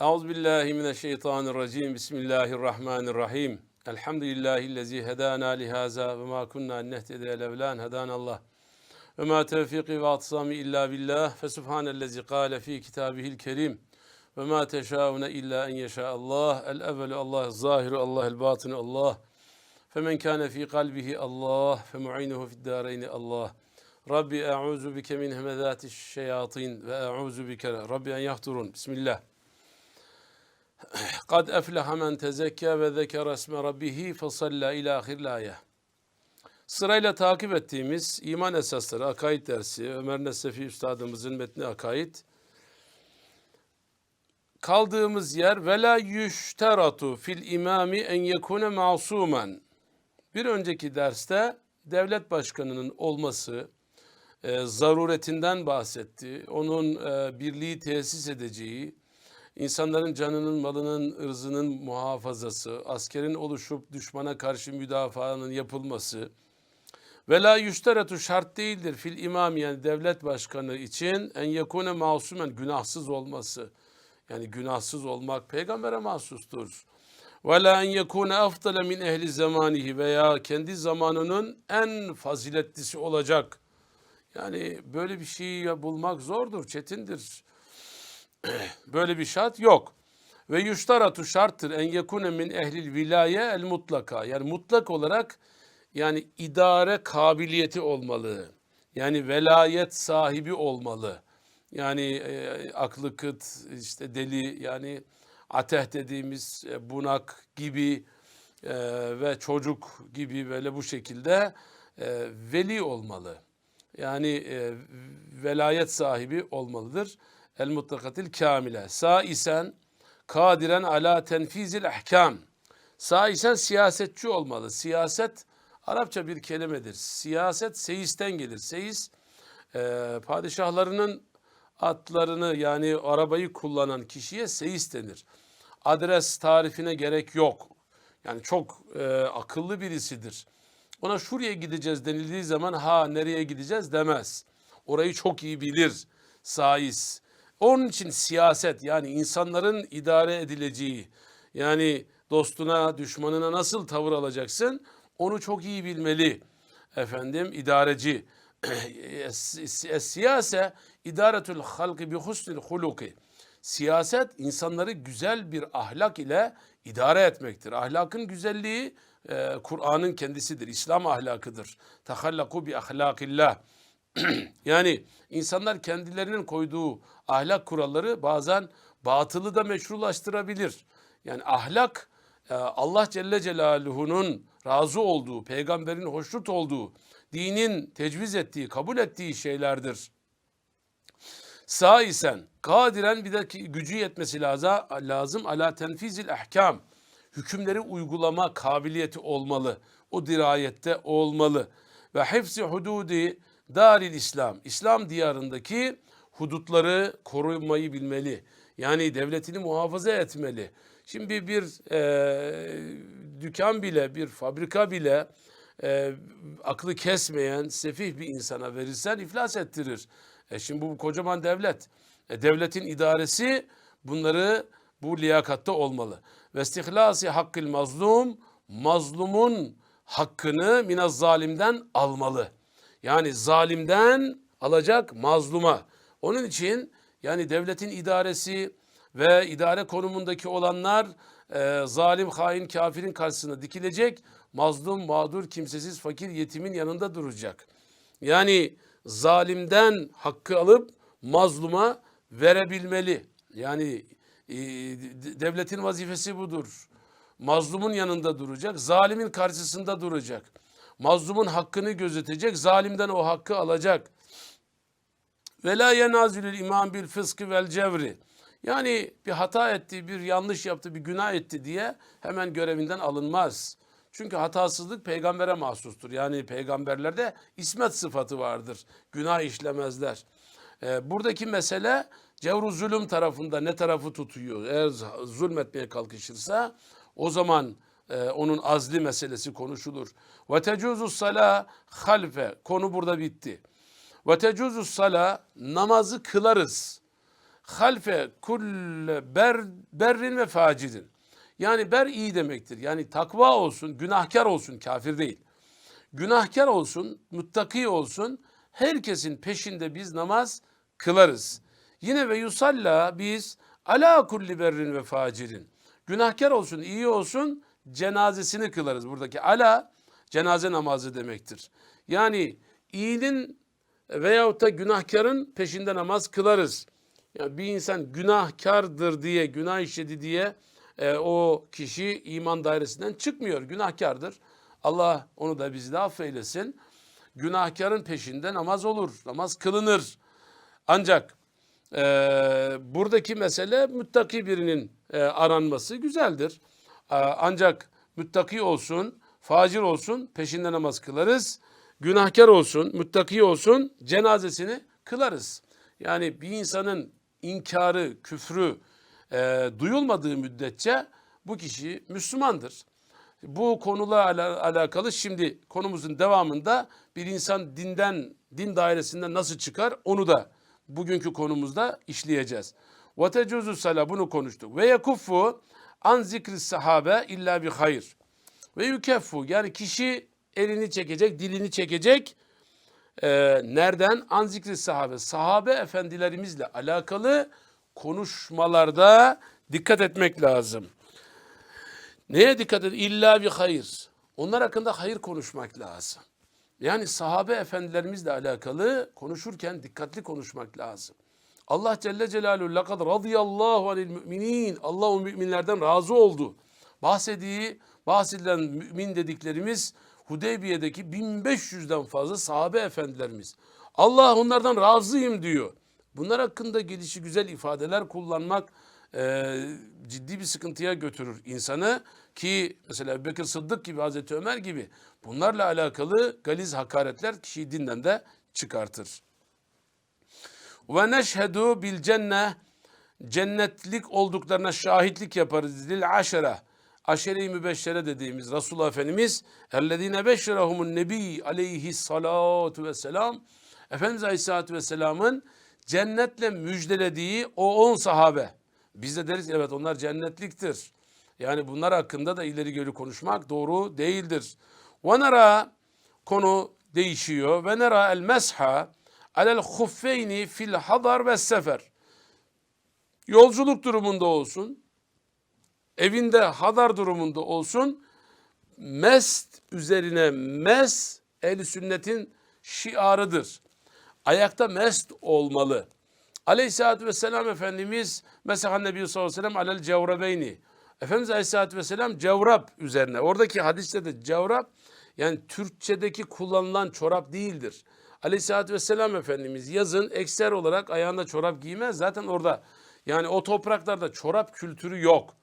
أعوذ بالله من الشيطان الرجيم. بسم الله الرحمن الرحيم. الحمد لله الذي هدانا لهذا وما كنا نهتدي لولا أن هدانا الله. وما توفيقي وأعتصامي إلا بالله. فسبحان الذي قال في كتابه الكريم وما تشاءون إلا أن يشاء الله. الأول الله الظاهر الله الباطن الله. فمن كان في قلبه الله فمعينه في الدارين الله. ربي أعوذ بك من همذات الشياطين وأعوذ بك ربي أن يحضرون. بسم الله. Kad efleha men tezekke ve zekere esme rabbihi fesalla ila ayet. Sırayla takip ettiğimiz iman esasları, akaid dersi, Ömer Nesefi Üstadımızın metni akaid. Kaldığımız yer ve la yüşteratu fil imami en yekune masumen. Bir önceki derste devlet başkanının olması, e, zaruretinden bahsetti. Onun e, birliği tesis edeceği, insanların canının, malının, ırzının muhafazası, askerin oluşup düşmana karşı müdafaanın yapılması ve la yüşteretu şart değildir fil imam yani devlet başkanı için en yekune masumen günahsız olması. Yani günahsız olmak peygambere mahsustur. Ve la en yekune afdale min ehli zamanihi veya kendi zamanının en faziletlisi olacak. Yani böyle bir şeyi bulmak zordur, çetindir. Böyle bir şart yok. Ve yuştaratu şarttır en yekune min ehlil vilaye el mutlaka. Yani mutlak olarak yani idare kabiliyeti olmalı. Yani velayet sahibi olmalı. Yani e, aklı kıt, işte deli yani ateh dediğimiz e, bunak gibi e, ve çocuk gibi böyle bu şekilde e, veli olmalı. Yani e, velayet sahibi olmalıdır el mutlakatil kamile. Sağ isen kadiren ala tenfizil ahkam. Sağ isen siyasetçi olmalı. Siyaset Arapça bir kelimedir. Siyaset seyisten gelir. Seyis e, padişahlarının atlarını yani arabayı kullanan kişiye seyis denir. Adres tarifine gerek yok. Yani çok e, akıllı birisidir. Ona şuraya gideceğiz denildiği zaman ha nereye gideceğiz demez. Orayı çok iyi bilir. Saiz. Onun için siyaset yani insanların idare edileceği yani dostuna düşmanına nasıl tavır alacaksın onu çok iyi bilmeli efendim idareci. Siyase idaretul halki bi husnil huluki. Siyaset insanları güzel bir ahlak ile idare etmektir. Ahlakın güzelliği e, Kur'an'ın kendisidir. İslam ahlakıdır. Tahallaku bi ahlakillah. yani insanlar kendilerinin koyduğu ahlak kuralları bazen batılı da meşrulaştırabilir. Yani ahlak e, Allah Celle Celaluhu'nun razı olduğu, peygamberin hoşnut olduğu, dinin tecviz ettiği, kabul ettiği şeylerdir. Sağ isen kadiren bir de gücü yetmesi lazım, lazım ala tenfizil ahkam. Hükümleri uygulama kabiliyeti olmalı. O dirayette olmalı. Ve hepsi hududi daril İslam. İslam diyarındaki hudutları korumayı bilmeli. Yani devletini muhafaza etmeli. Şimdi bir e, dükkan bile, bir fabrika bile e, aklı kesmeyen, sefih bir insana verirsen iflas ettirir. E şimdi bu kocaman devlet. E, devletin idaresi bunları bu liyakatta olmalı. Ve istihlasi hakkil mazlum, mazlumun hakkını minaz zalimden almalı. Yani zalimden alacak mazluma. Onun için yani devletin idaresi ve idare konumundaki olanlar e, zalim, hain, kafirin karşısına dikilecek. Mazlum, mağdur, kimsesiz, fakir, yetimin yanında duracak. Yani zalimden hakkı alıp mazluma verebilmeli. Yani e, devletin vazifesi budur. Mazlumun yanında duracak, zalimin karşısında duracak. Mazlumun hakkını gözetecek, zalimden o hakkı alacak. Ve la imam bil fıskı vel cevri. Yani bir hata etti, bir yanlış yaptı, bir günah etti diye hemen görevinden alınmaz. Çünkü hatasızlık peygambere mahsustur. Yani peygamberlerde ismet sıfatı vardır. Günah işlemezler. Ee, buradaki mesele cevru zulüm tarafında ne tarafı tutuyor? Eğer zulmetmeye kalkışırsa o zaman e, onun azli meselesi konuşulur. Ve tecuzu sala halfe konu burada bitti. Ve tecuzu sala namazı kılarız. halfe kulle ber, berrin ve facidin. Yani ber iyi demektir. Yani takva olsun, günahkar olsun, kafir değil. Günahkar olsun, muttaki olsun, herkesin peşinde biz namaz kılarız. Yine ve yusalla biz ala kulli berrin ve facirin. Günahkar olsun, iyi olsun, cenazesini kılarız. Buradaki ala cenaze namazı demektir. Yani iyinin veyahut da günahkarın peşinde namaz kılarız. Yani bir insan günahkardır diye, günah işledi diye e, o kişi iman dairesinden çıkmıyor. Günahkardır. Allah onu da bizi de affeylesin. Günahkarın peşinde namaz olur, namaz kılınır. Ancak e, buradaki mesele müttaki birinin e, aranması güzeldir. E, ancak müttaki olsun, facir olsun peşinde namaz kılarız. Günahkar olsun, müttaki olsun cenazesini kılarız. Yani bir insanın inkarı, küfrü e, duyulmadığı müddetçe bu kişi Müslümandır. Bu konuyla ala- alakalı şimdi konumuzun devamında bir insan dinden, din dairesinden nasıl çıkar onu da bugünkü konumuzda işleyeceğiz. Ve sala bunu konuştuk. Ve yekuffu an zikri sahabe illa bi hayır. Ve yukeffu yani kişi elini çekecek, dilini çekecek. Ee, nereden? An zikri sahabe. Sahabe efendilerimizle alakalı konuşmalarda dikkat etmek lazım. Neye dikkat edin? İlla bir hayır. Onlar hakkında hayır konuşmak lazım. Yani sahabe efendilerimizle alakalı konuşurken dikkatli konuşmak lazım. Allah Celle Celaluhu lekad radıyallahu anil müminin. Allah o müminlerden razı oldu. Bahsediği, bahsedilen mümin dediklerimiz Hudeybiye'deki 1500'den fazla sahabe efendilerimiz. Allah onlardan razıyım diyor. Bunlar hakkında gelişi güzel ifadeler kullanmak e, ciddi bir sıkıntıya götürür insanı ki mesela Ebubekir Sıddık gibi Hazreti Ömer gibi bunlarla alakalı galiz hakaretler kişiyi dinden de çıkartır. Ve neşhedü bil cenne cennetlik olduklarına şahitlik yaparız lil aşere aşere-i mübeşşere dediğimiz Resulullah Efendimiz ellezine beşşerahumun nebi aleyhi salatu vesselam Efendimiz Aleyhisselatü Vesselam'ın cennetle müjdelediği o on sahabe. Biz de deriz evet onlar cennetliktir. Yani bunlar hakkında da ileri geri konuşmak doğru değildir. Ve nera konu değişiyor. Ve nera el mesha alel huffeyni fil hadar ve sefer. Yolculuk durumunda olsun, evinde hadar durumunda olsun, mest üzerine mes el sünnetin şiarıdır. Ayakta mest olmalı. Aleyhisselatü Vesselam Efendimiz mesela Nebi sallallahu aleyhi ve sellem alel cevrabeyni. Efendimiz Aleyhisselatü Vesselam cevrap üzerine. Oradaki hadiste de cevrap yani Türkçedeki kullanılan çorap değildir. Aleyhisselatü Vesselam Efendimiz yazın ekser olarak ayağında çorap giymez. Zaten orada yani o topraklarda çorap kültürü yok.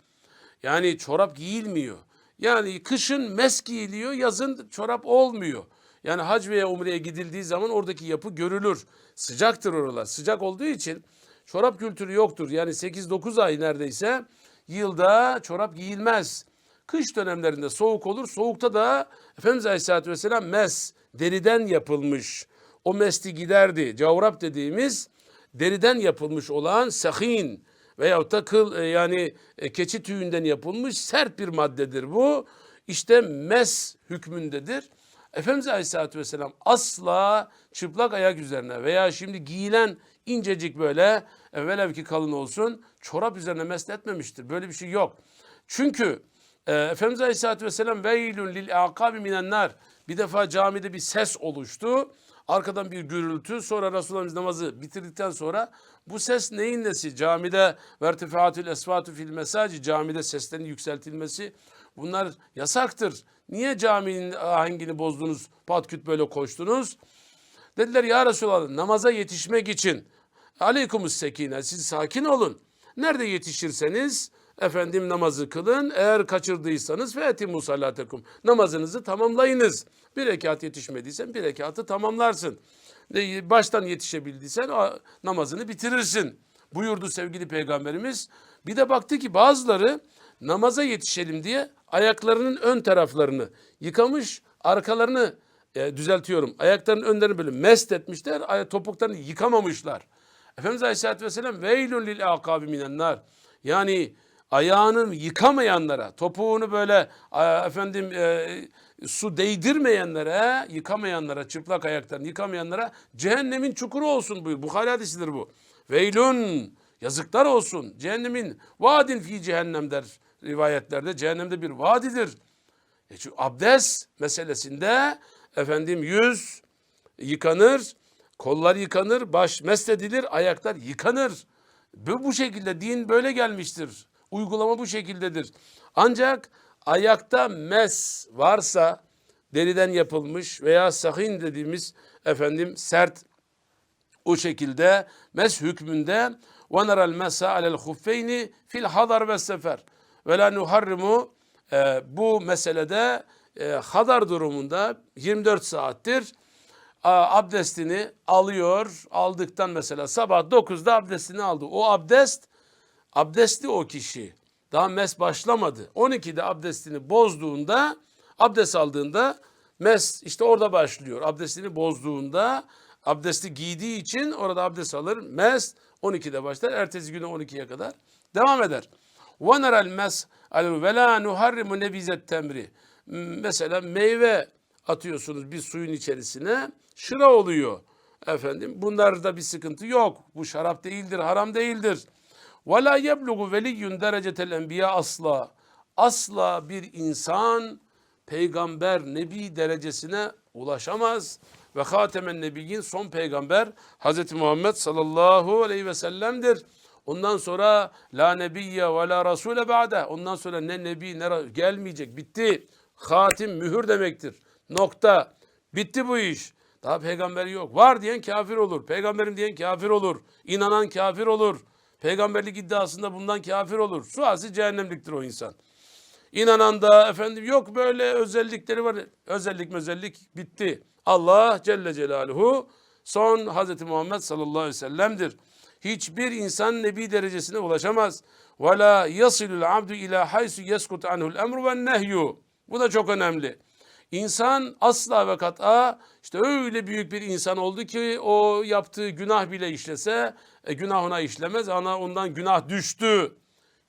Yani çorap giyilmiyor. Yani kışın mes giyiliyor, yazın çorap olmuyor. Yani hac veya umreye gidildiği zaman oradaki yapı görülür. Sıcaktır oralar. Sıcak olduğu için çorap kültürü yoktur. Yani 8-9 ay neredeyse yılda çorap giyilmez. Kış dönemlerinde soğuk olur. Soğukta da Efendimiz Aleyhisselatü Vesselam mes, deriden yapılmış. O mesti giderdi. Cavrap dediğimiz deriden yapılmış olan sahin veyahut da kıl e, yani e, keçi tüyünden yapılmış sert bir maddedir bu. İşte mes hükmündedir. Efendimiz Aleyhisselatü Vesselam asla çıplak ayak üzerine veya şimdi giyilen incecik böyle e, velev ki kalın olsun çorap üzerine mest etmemiştir. Böyle bir şey yok. Çünkü e, Efendimiz Aleyhisselatü Vesselam veylün lil akabi minennar bir defa camide bir ses oluştu. Arkadan bir gürültü sonra Resulullah'ımız namazı bitirdikten sonra bu ses neyin nesi? Camide vertifaatül esvatu fil mesaci camide seslerin yükseltilmesi bunlar yasaktır. Niye caminin ahengini bozdunuz patküt böyle koştunuz? Dediler ya Resulallah namaza yetişmek için aleykumus sekine siz sakin olun. Nerede yetişirseniz efendim namazı kılın. Eğer kaçırdıysanız fe etimu salatekum. Namazınızı tamamlayınız. Bir rekat yetişmediysen bir rekatı tamamlarsın. Baştan yetişebildiysen namazını bitirirsin. Buyurdu sevgili peygamberimiz. Bir de baktı ki bazıları namaza yetişelim diye ayaklarının ön taraflarını yıkamış, arkalarını e, düzeltiyorum. Ayaklarının önlerini böyle mest etmişler, topuklarını yıkamamışlar. Efendimiz Aleyhisselatü Vesselam veylun lil akabi minen nar. Yani ayağını yıkamayanlara, topuğunu böyle efendim e, su değdirmeyenlere, yıkamayanlara, çıplak ayaklarını yıkamayanlara cehennemin çukuru olsun buyur. Bukhari hadisidir bu. Veylun yazıklar olsun. Cehennemin vadin fi cehennem der rivayetlerde. Cehennemde bir vadidir. E çünkü abdest meselesinde efendim yüz yıkanır, kollar yıkanır, baş mesledilir, ayaklar yıkanır. Bu, bu şekilde din böyle gelmiştir. Uygulama bu şekildedir. Ancak ayakta mes varsa deriden yapılmış veya sahin dediğimiz efendim sert o şekilde mes hükmünde neral mesa alel huffeyni fil hadar ve sefer ve la nuharrimu bu meselede e, hadar durumunda 24 saattir abdestini alıyor. Aldıktan mesela sabah 9'da abdestini aldı. O abdest abdestli o kişi. Daha mes başlamadı. 12'de abdestini bozduğunda abdest aldığında mes işte orada başlıyor. Abdestini bozduğunda abdesti giydiği için orada abdest alır. Mes 12'de başlar. Ertesi günü 12'ye kadar devam eder. وَنَرَ الْمَسْ وَلَا نُحَرِّمُ نَبِيزَ temri. Mesela meyve atıyorsunuz bir suyun içerisine şıra oluyor. Efendim bunlarda bir sıkıntı yok. Bu şarap değildir, haram değildir. Ve la yeblugu veliyyun derecetel enbiya asla. Asla bir insan peygamber, nebi derecesine ulaşamaz. Ve hatemen nebiyyin son peygamber Hz. Muhammed sallallahu aleyhi ve sellem'dir. Ondan sonra la nebiyye ve la rasule ba'de. Ondan sonra ne nebi ne gelmeyecek. Bitti. Hatim mühür demektir. Nokta. Bitti bu iş. Daha peygamberi yok. Var diyen kafir olur. Peygamberim diyen kafir olur. İnanan kafir olur. Peygamberlik iddiasında bundan kafir olur. Suası cehennemliktir o insan. İnanan da efendim yok böyle özellikleri var. Özellik özellik bitti. Allah Celle Celaluhu son Hz. Muhammed sallallahu aleyhi ve sellem'dir. Hiçbir insan nebi derecesine ulaşamaz. Ve la yasilul abdu ila haysu yeskut anhul emru ve nehyu. Bu da çok önemli. İnsan asla ve kat'a işte öyle büyük bir insan oldu ki o yaptığı günah bile işlese e, günah ona işlemez. Ana ondan günah düştü.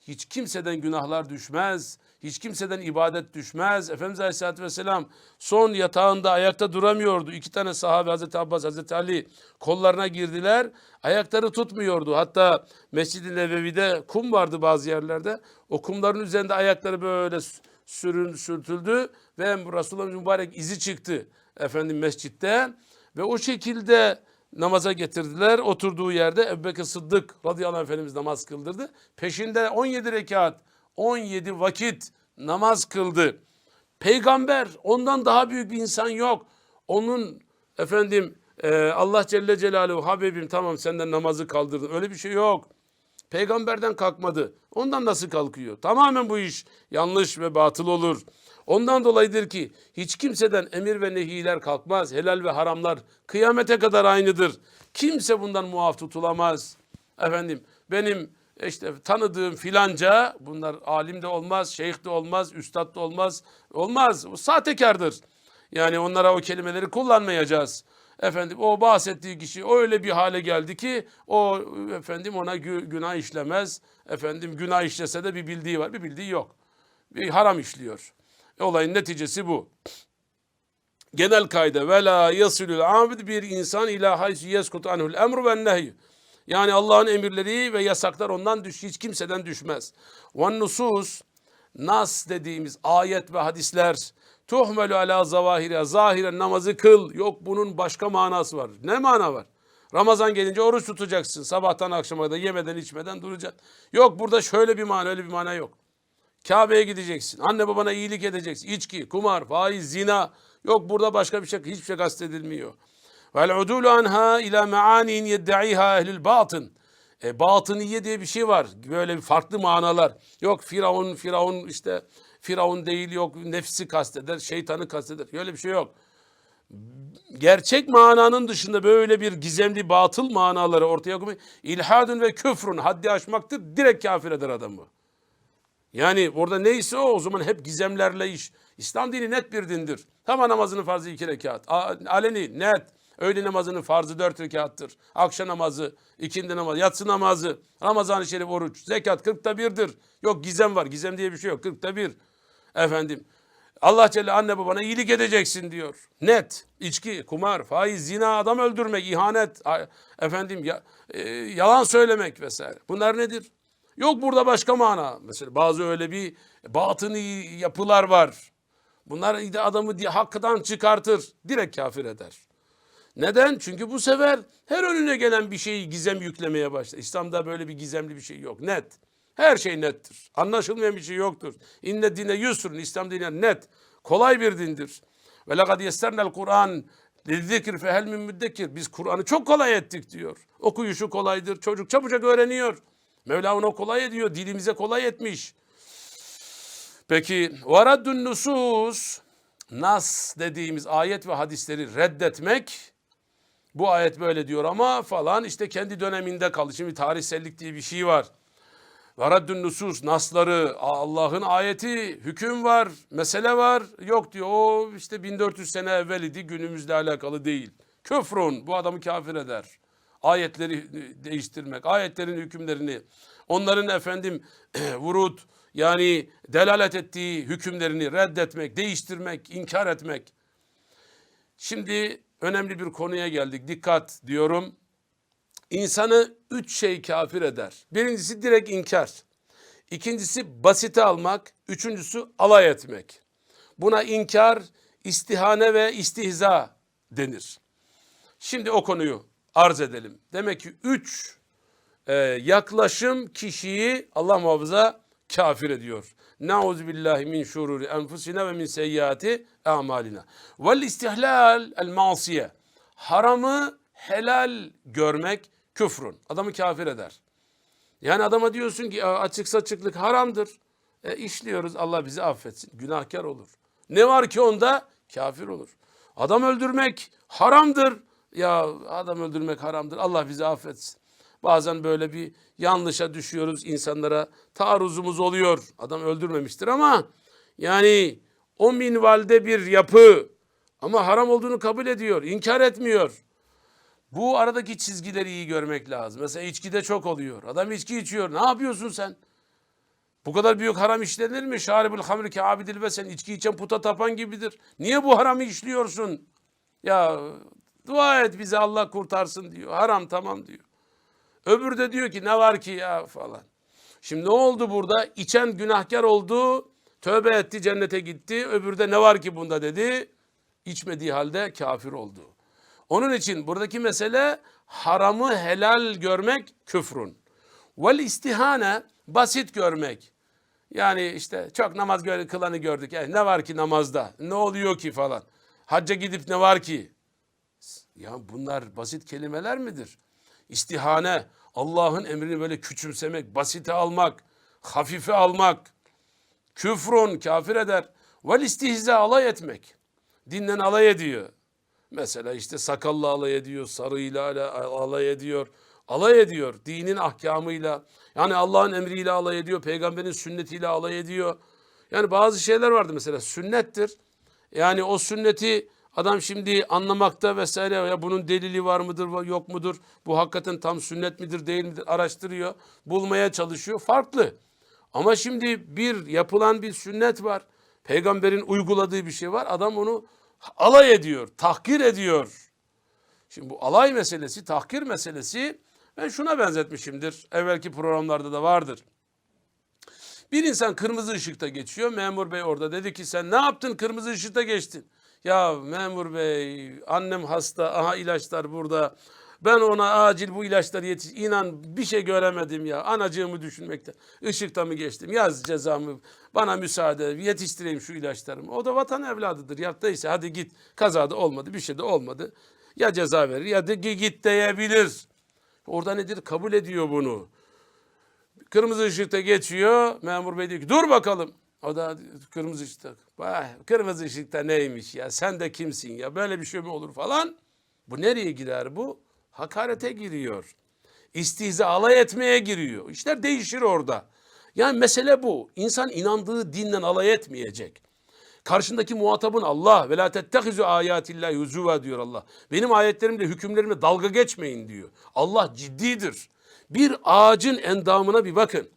Hiç kimseden günahlar düşmez. Hiç kimseden ibadet düşmez. Efendimiz Aleyhisselatü Vesselam son yatağında ayakta duramıyordu. İki tane sahabe Hazreti Abbas, Hazreti Ali kollarına girdiler. Ayakları tutmuyordu. Hatta Mescid-i Nebevi'de kum vardı bazı yerlerde. O kumların üzerinde ayakları böyle sürün, sürtüldü ve Resulullah'ın mübarek izi çıktı efendim mescitte. Ve o şekilde namaza getirdiler. Oturduğu yerde Ebubekir Sıddık radıyallahu anh Efendimiz namaz kıldırdı. Peşinde 17 rekat, 17 vakit namaz kıldı. Peygamber ondan daha büyük bir insan yok. Onun efendim e, Allah Celle Celaluhu Habibim tamam senden namazı kaldırdım. Öyle bir şey yok. Peygamberden kalkmadı. Ondan nasıl kalkıyor? Tamamen bu iş yanlış ve batıl olur. Ondan dolayıdır ki hiç kimseden emir ve nehiler kalkmaz. Helal ve haramlar kıyamete kadar aynıdır. Kimse bundan muaf tutulamaz. Efendim benim işte tanıdığım filanca bunlar alim de olmaz, şeyh de olmaz, üstad da olmaz. Olmaz. O sahtekardır. Yani onlara o kelimeleri kullanmayacağız. Efendim o bahsettiği kişi öyle bir hale geldi ki o efendim ona gü- günah işlemez. Efendim günah işlese de bir bildiği var, bir bildiği yok. Bir haram işliyor. Olayın neticesi bu. Genel kayda ve la yasilul abid bir insan ila haysu yeskut anhul emru ve nehy. Yani Allah'ın emirleri ve yasaklar ondan düş, hiç kimseden düşmez. Ve nusus nas dediğimiz ayet ve hadisler tuhmelu ala zavahire zahiren namazı kıl. Yok bunun başka manası var. Ne mana var? Ramazan gelince oruç tutacaksın. Sabahtan akşama kadar yemeden içmeden duracaksın. Yok burada şöyle bir mana öyle bir mana yok. Kabe'ye gideceksin. Anne babana iyilik edeceksin. İçki, kumar, faiz, zina. Yok burada başka bir şey, hiçbir şey kastedilmiyor. Vel udulu anha ila maanin yedda'iha ehlil batın. E, batıniye diye bir şey var. Böyle farklı manalar. Yok Firavun, Firavun işte Firavun değil yok nefsi kasteder, şeytanı kasteder. Öyle bir şey yok. Gerçek mananın dışında böyle bir gizemli batıl manaları ortaya koymayı ilhadun ve küfrün haddi aşmaktır. Direkt kafir eder adamı. Yani orada neyse o o zaman hep gizemlerle iş. İslam dini net bir dindir. Tamam namazının farzı iki rekat. Aleni, net. Öğle namazının farzı dört rekattır. Akşam namazı, ikindi namazı, yatsı namazı, Ramazan-ı Şerif oruç, zekat kırkta birdir. Yok gizem var. Gizem diye bir şey yok. Kırkta bir. Efendim Allah Celle anne babana iyilik edeceksin diyor. Net. İçki, kumar, faiz, zina, adam öldürmek, ihanet, efendim ya, e, yalan söylemek vesaire. Bunlar nedir? Yok burada başka mana. Mesela bazı öyle bir batıni yapılar var. Bunlar da adamı hakkadan çıkartır. Direkt kafir eder. Neden? Çünkü bu sefer her önüne gelen bir şeyi gizem yüklemeye başlar. İslam'da böyle bir gizemli bir şey yok. Net. Her şey nettir. Anlaşılmayan bir şey yoktur. İnne dine yusrun. İslam dini net. Kolay bir dindir. Ve lekad yessernel Kur'an lizzikr fehel min müddekir. Biz Kur'an'ı çok kolay ettik diyor. Okuyuşu kolaydır. Çocuk çabucak öğreniyor. Mevla onu kolay ediyor. Dilimize kolay etmiş. Peki varaddun nusus nas dediğimiz ayet ve hadisleri reddetmek bu ayet böyle diyor ama falan işte kendi döneminde kaldı. Şimdi tarihsellik diye bir şey var. Varaddun nusus nasları Allah'ın ayeti hüküm var mesele var yok diyor o işte 1400 sene evvel idi günümüzle alakalı değil. Küfrun bu adamı kafir eder. Ayetleri değiştirmek ayetlerin hükümlerini onların efendim vurut yani delalet ettiği hükümlerini reddetmek değiştirmek inkar etmek. Şimdi önemli bir konuya geldik dikkat diyorum. İnsanı üç şey kafir eder. Birincisi direkt inkar. İkincisi basite almak. Üçüncüsü alay etmek. Buna inkar, istihane ve istihza denir. Şimdi o konuyu arz edelim. Demek ki üç e, yaklaşım kişiyi Allah muhafaza kafir ediyor. Nauzu billahi min şururi enfusina ve min seyyiati amalina. Vel istihlal el masiye. Haramı helal görmek küfrün. Adamı kafir eder. Yani adama diyorsun ki "Aa, açık saçıklık haramdır. E, işliyoruz Allah bizi affetsin. Günahkar olur. Ne var ki onda? Kafir olur. Adam öldürmek haramdır. Ya adam öldürmek haramdır. Allah bizi affetsin. Bazen böyle bir yanlışa düşüyoruz insanlara. Taarruzumuz oluyor. Adam öldürmemiştir ama yani o minvalde bir yapı ama haram olduğunu kabul ediyor. inkar etmiyor. Bu aradaki çizgileri iyi görmek lazım. Mesela içkide çok oluyor. Adam içki içiyor. Ne yapıyorsun sen? Bu kadar büyük haram işlenir mi? Şaribül hamri ki abidil ve sen içki içen puta tapan gibidir. Niye bu haramı işliyorsun? Ya dua et bize Allah kurtarsın diyor. Haram tamam diyor. Öbürü de diyor ki ne var ki ya falan. Şimdi ne oldu burada? İçen günahkar oldu. Tövbe etti cennete gitti. Öbürü de ne var ki bunda dedi. İçmediği halde kafir oldu. Onun için buradaki mesele haramı helal görmek küfrün. Vel istihane basit görmek. Yani işte çok namaz kılanı gördük. Yani ne var ki namazda? Ne oluyor ki falan. Hacca gidip ne var ki? Ya bunlar basit kelimeler midir? İstihane, Allah'ın emrini böyle küçümsemek, basite almak, hafife almak, küfrun, kafir eder. Vel istihza alay etmek. Dinle alay ediyor. Mesela işte sakallı alay ediyor, sarıyla ala- alay ediyor. Alay ediyor dinin ahkamıyla. Yani Allah'ın emriyle alay ediyor, peygamberin sünnetiyle alay ediyor. Yani bazı şeyler vardı mesela sünnettir. Yani o sünneti adam şimdi anlamakta vesaire ya bunun delili var mıdır yok mudur? Bu hakikaten tam sünnet midir değil midir araştırıyor. Bulmaya çalışıyor. Farklı. Ama şimdi bir yapılan bir sünnet var. Peygamberin uyguladığı bir şey var. Adam onu alay ediyor, tahkir ediyor. Şimdi bu alay meselesi, tahkir meselesi ben şuna benzetmişimdir. Evvelki programlarda da vardır. Bir insan kırmızı ışıkta geçiyor. Memur bey orada dedi ki sen ne yaptın kırmızı ışıkta geçtin. Ya memur bey annem hasta aha ilaçlar burada. Ben ona acil bu ilaçları yetiş. İnan bir şey göremedim ya. Anacığımı düşünmekte. Işıkta mı geçtim? Yaz cezamı. Bana müsaade. Yetiştireyim şu ilaçlarımı. O da vatan evladıdır. Yaptıysa hadi git. Kazada olmadı. Bir şey de olmadı. Ya ceza verir ya da git diyebilir. Orada nedir? Kabul ediyor bunu. Kırmızı ışıkta geçiyor. Memur bey diyor ki dur bakalım. O da kırmızı ışıkta. Vay, kırmızı ışıkta neymiş ya? Sen de kimsin ya? Böyle bir şey mi olur falan. Bu nereye girer bu? Hakarete giriyor. İstihza alay etmeye giriyor. İşler değişir orada. Yani mesele bu. İnsan inandığı dinle alay etmeyecek. Karşındaki muhatabın Allah ve la tettehizu ayatillahi huzuva diyor Allah. Benim ayetlerimle hükümlerimle dalga geçmeyin diyor. Allah ciddidir. Bir ağacın endamına bir bakın.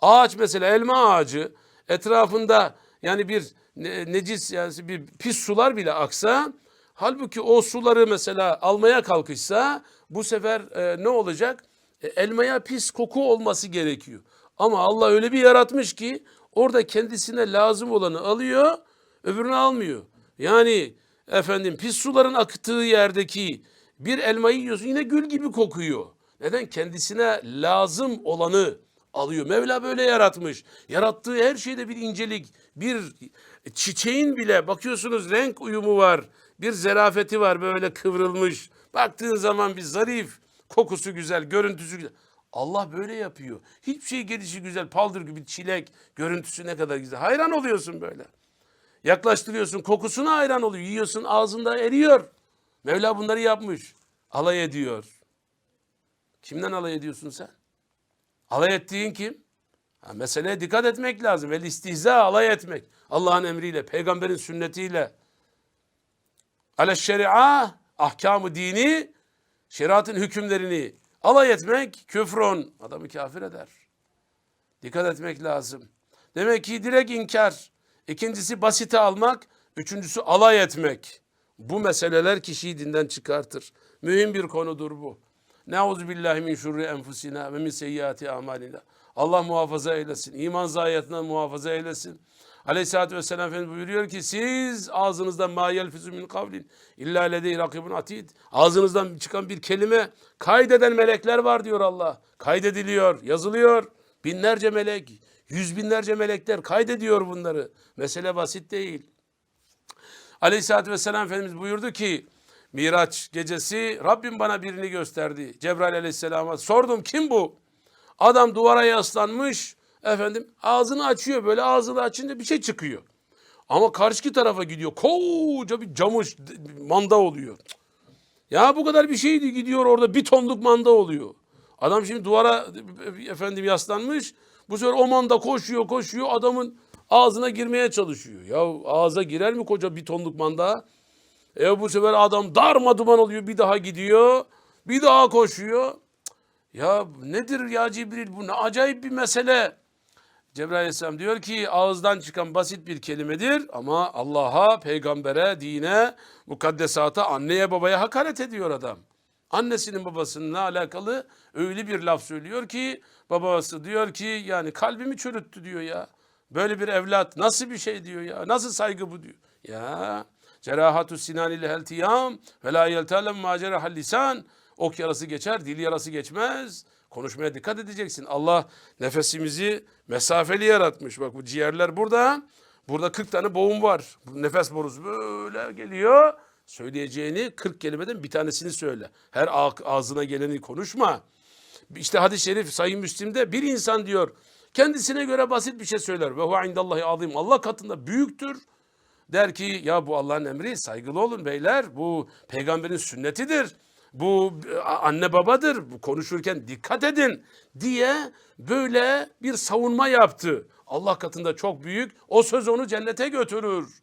Ağaç mesela elma ağacı etrafında yani bir ne- necis yani bir pis sular bile aksa halbuki o suları mesela almaya kalkışsa bu sefer e, ne olacak? E, elmaya pis koku olması gerekiyor. Ama Allah öyle bir yaratmış ki orada kendisine lazım olanı alıyor, öbürünü almıyor. Yani efendim pis suların akıttığı yerdeki bir elmayı yiyorsun yine gül gibi kokuyor. Neden? Kendisine lazım olanı alıyor. Mevla böyle yaratmış. Yarattığı her şeyde bir incelik, bir çiçeğin bile bakıyorsunuz renk uyumu var. Bir zerafeti var böyle kıvrılmış. Baktığın zaman bir zarif, kokusu güzel, görüntüsü güzel. Allah böyle yapıyor. Hiçbir şey gelişi güzel, paldır gibi çilek, görüntüsü ne kadar güzel. Hayran oluyorsun böyle. Yaklaştırıyorsun, kokusuna hayran oluyor. Yiyorsun, ağzında eriyor. Mevla bunları yapmış. Alay ediyor. Kimden alay ediyorsun sen? Alay ettiğin kim? Ha, meseleye dikkat etmek lazım. Vel istihza alay etmek. Allah'ın emriyle, peygamberin sünnetiyle. Ale şeria, ahkamı dini, şeriatın hükümlerini alay etmek küfrun. Adamı kafir eder. Dikkat etmek lazım. Demek ki direkt inkar. İkincisi basite almak. Üçüncüsü alay etmek. Bu meseleler kişiyi dinden çıkartır. Mühim bir konudur bu. Nauzu billahi min şurri enfusina ve min seyyiati amalina. Allah muhafaza eylesin. İman zayiatından muhafaza eylesin. Aleyhisselatü Vesselam Efendimiz buyuruyor ki siz ağzınızdan ma yelfizu min kavlin illa ledey rakibun atid. Ağzınızdan çıkan bir kelime kaydeden melekler var diyor Allah. Kaydediliyor, yazılıyor. Binlerce melek, yüz binlerce melekler kaydediyor bunları. Mesele basit değil. Aleyhisselatü Vesselam Efendimiz buyurdu ki Miraç gecesi Rabbim bana birini gösterdi. Cebrail Aleyhisselam'a sordum kim bu? Adam duvara yaslanmış efendim ağzını açıyor böyle ağzını açınca bir şey çıkıyor. Ama karşı tarafa gidiyor koca bir camış manda oluyor. Ya bu kadar bir şeydi gidiyor orada bir tonluk manda oluyor. Adam şimdi duvara efendim yaslanmış. Bu sefer o manda koşuyor koşuyor adamın ağzına girmeye çalışıyor. Ya ağza girer mi koca bir tonluk manda? E bu sefer adam darma duman oluyor bir daha gidiyor. Bir daha koşuyor. Ya nedir ya Cibril bu ne acayip bir mesele. Cebrail Aleyhisselam diyor ki ağızdan çıkan basit bir kelimedir ama Allah'a, peygambere, dine, mukaddesata, anneye babaya hakaret ediyor adam. Annesinin babasının alakalı öyle bir laf söylüyor ki babası diyor ki yani kalbimi çürüttü diyor ya. Böyle bir evlat nasıl bir şey diyor ya. Nasıl saygı bu diyor. Ya cerahatu sinan ile heltiyam ve la yeltalem ma cerahal lisan. Ok yarası geçer, dil yarası geçmez. Konuşmaya dikkat edeceksin. Allah nefesimizi mesafeli yaratmış. Bak bu ciğerler burada. Burada 40 tane boğum var. Bu nefes borusu böyle geliyor. Söyleyeceğini 40 kelimeden bir tanesini söyle. Her ağ- ağzına geleni konuşma. İşte hadis-i şerif Sayın Müslim'de bir insan diyor kendisine göre basit bir şey söyler. Ve huve indallahi azim. Allah katında büyüktür. Der ki ya bu Allah'ın emri saygılı olun beyler. Bu peygamberin sünnetidir. Bu e, anne babadır. Bu konuşurken dikkat edin diye böyle bir savunma yaptı. Allah katında çok büyük. O söz onu cennete götürür.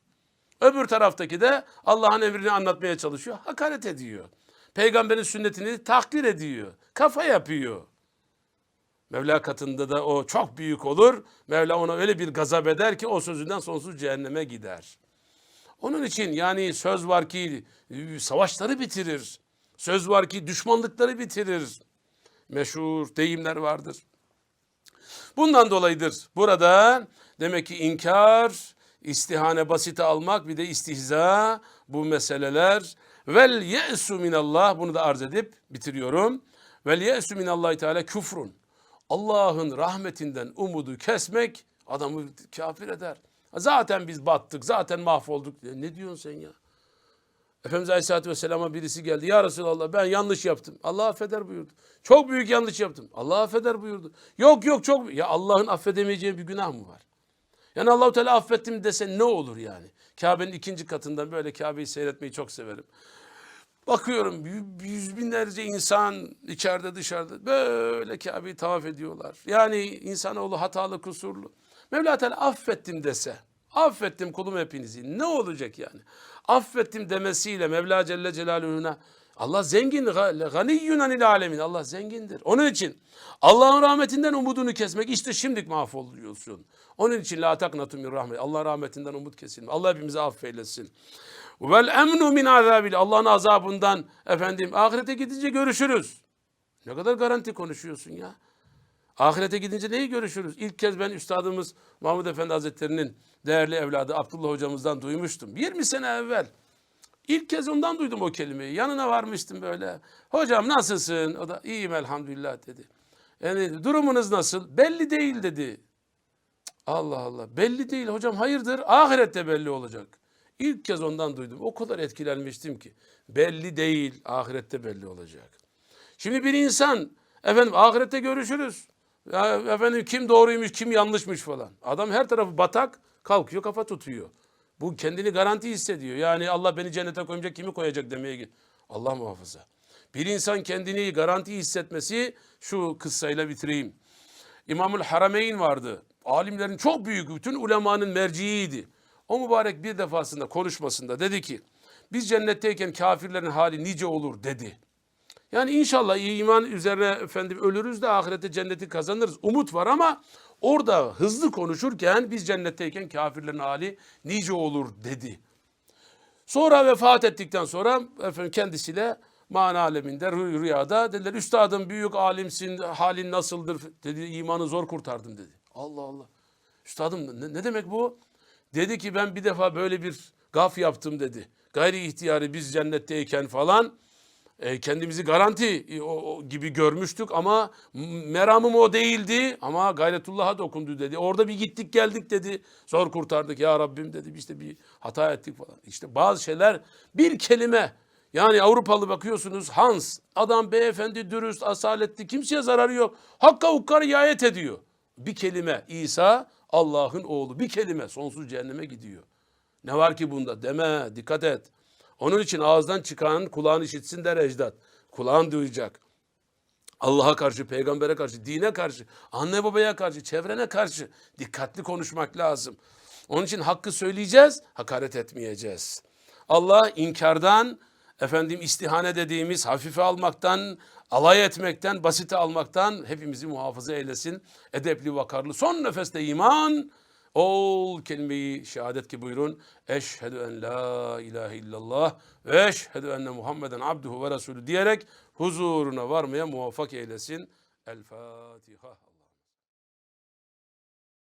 Öbür taraftaki de Allah'ın emrini anlatmaya çalışıyor. Hakaret ediyor. Peygamberin sünnetini takdir ediyor. Kafa yapıyor. Mevla katında da o çok büyük olur. Mevla ona öyle bir gazap eder ki o sözünden sonsuz cehenneme gider. Onun için yani söz var ki e, savaşları bitirir. Söz var ki düşmanlıkları bitirir. Meşhur deyimler vardır. Bundan dolayıdır. Burada demek ki inkar, istihane basite almak bir de istihza bu meseleler. Vel ye'su minallah bunu da arz edip bitiriyorum. Vel ye'su minallahi teala küfrun. Allah'ın rahmetinden umudu kesmek adamı kafir eder. Zaten biz battık, zaten mahvolduk. Ne diyorsun sen ya? Efendimiz Aleyhisselatü Vesselam'a birisi geldi. Ya Resulallah ben yanlış yaptım. Allah affeder buyurdu. Çok büyük yanlış yaptım. Allah affeder buyurdu. Yok yok çok. Ya Allah'ın affedemeyeceği bir günah mı var? Yani Allahu Teala affettim dese ne olur yani? Kabe'nin ikinci katından böyle Kabe'yi seyretmeyi çok severim. Bakıyorum yü- yüz binlerce insan içeride dışarıda böyle Kabe'yi tavaf ediyorlar. Yani insanoğlu hatalı kusurlu. Mevla Teala affettim dese Affettim kulum hepinizi. Ne olacak yani? Affettim demesiyle Mevla Celle Celaluhu'na Allah zengin, ga- ganiyyun anil alemin. Allah zengindir. Onun için Allah'ın rahmetinden umudunu kesmek işte şimdilik mahvoluyorsun. Onun için la taknatu min rahmet. Allah rahmetinden umut kesilme. Allah hepimizi affeylesin. Vel emnu min azabil. Allah'ın azabından efendim ahirete gidince görüşürüz. Ne kadar garanti konuşuyorsun ya. Ahirete gidince neyi görüşürüz? İlk kez ben üstadımız Mahmud Efendi Hazretleri'nin değerli evladı Abdullah hocamızdan duymuştum. 20 sene evvel. İlk kez ondan duydum o kelimeyi. Yanına varmıştım böyle. Hocam nasılsın? O da iyiyim elhamdülillah dedi. Yani durumunuz nasıl? Belli değil dedi. Allah Allah. Belli değil hocam hayırdır? Ahirette belli olacak. İlk kez ondan duydum. O kadar etkilenmiştim ki. Belli değil. Ahirette belli olacak. Şimdi bir insan efendim ahirette görüşürüz. Ya efendim kim doğruymuş kim yanlışmış falan. Adam her tarafı batak kalkıyor kafa tutuyor. Bu kendini garanti hissediyor. Yani Allah beni cennete koymayacak kimi koyacak demeye. Allah muhafaza. Bir insan kendini garanti hissetmesi şu kıssayla bitireyim. İmamül Harameyn vardı. Alimlerin çok büyük, bütün ulemanın merciiydi. O mübarek bir defasında konuşmasında dedi ki, biz cennetteyken kafirlerin hali nice olur dedi. Yani inşallah iman üzerine efendim ölürüz de ahirette cenneti kazanırız. Umut var ama orada hızlı konuşurken biz cennetteyken kafirlerin hali nice olur dedi. Sonra vefat ettikten sonra efendim kendisiyle mana aleminde rü- rüyada dediler üstadım büyük alimsin halin nasıldır dedi imanı zor kurtardım dedi. Allah Allah. Üstadım ne, ne demek bu? Dedi ki ben bir defa böyle bir gaf yaptım dedi. Gayri ihtiyari biz cennetteyken falan e, kendimizi garanti e, gibi görmüştük ama meramım o değildi ama gayretullah'a dokundu dedi. Orada bir gittik geldik dedi. Zor kurtardık ya Rabbim dedi. İşte bir hata ettik falan. İşte bazı şeyler bir kelime yani Avrupalı bakıyorsunuz Hans adam beyefendi dürüst asaletli kimseye zararı yok. Hakka hukka riayet ediyor. Bir kelime İsa Allah'ın oğlu bir kelime sonsuz cehenneme gidiyor. Ne var ki bunda deme dikkat et. Onun için ağızdan çıkan kulağın işitsin der ecdat. Kulağın duyacak. Allah'a karşı, peygambere karşı, dine karşı, anne babaya karşı, çevrene karşı dikkatli konuşmak lazım. Onun için hakkı söyleyeceğiz, hakaret etmeyeceğiz. Allah inkardan, efendim istihane dediğimiz hafife almaktan, alay etmekten, basite almaktan hepimizi muhafaza eylesin. Edepli, vakarlı, son nefeste iman, Ol kelimeyi şehadet ki buyurun. Eşhedü en la ilahe illallah ve eşhedü enne Muhammeden abduhu ve resulü diyerek huzuruna varmaya muvaffak eylesin. El Fatiha.